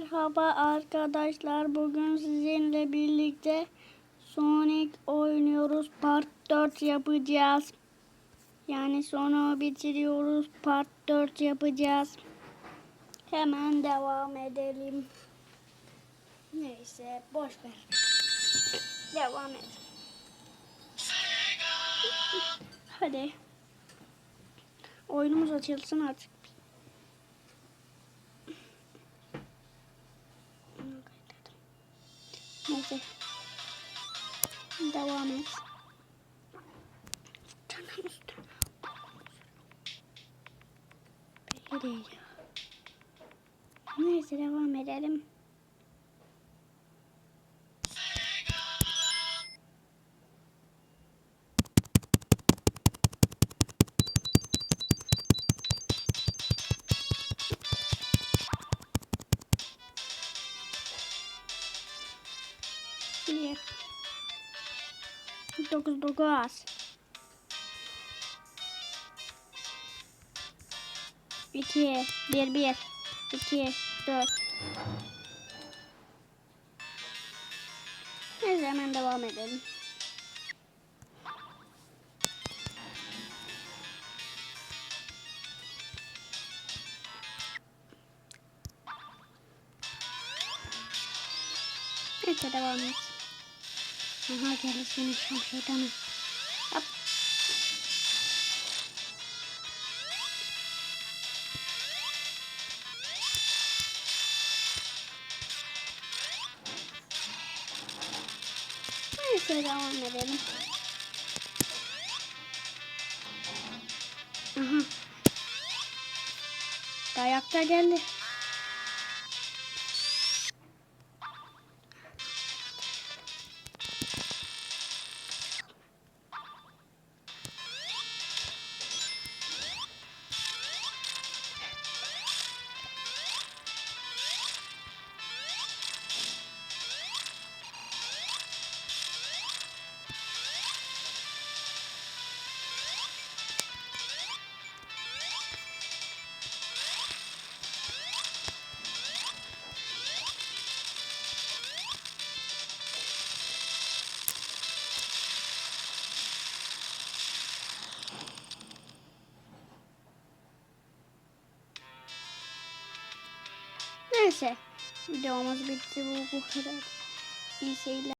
Merhaba arkadaşlar. Bugün sizinle birlikte Sonic oynuyoruz. Part 4 yapacağız. Yani sonu bitiriyoruz. Part 4 yapacağız. Hemen devam edelim. Neyse boş ver. Devam et. Hadi. Oyunumuz açılsın artık. Neyse. Devam et. Canım üstüne. Ya. Neyse devam edelim. Bir. Dokuz dokuz. İki. Bir bir. İki. Dört. Neyse hemen devam edelim. Neyse devam et. Aha geldi senin şam şeytanı. Hop. Neyse devam edelim. Aha. Dayakta geldi. Neyse. Videomuz bitti bu, bu kadar. İyi seyirler.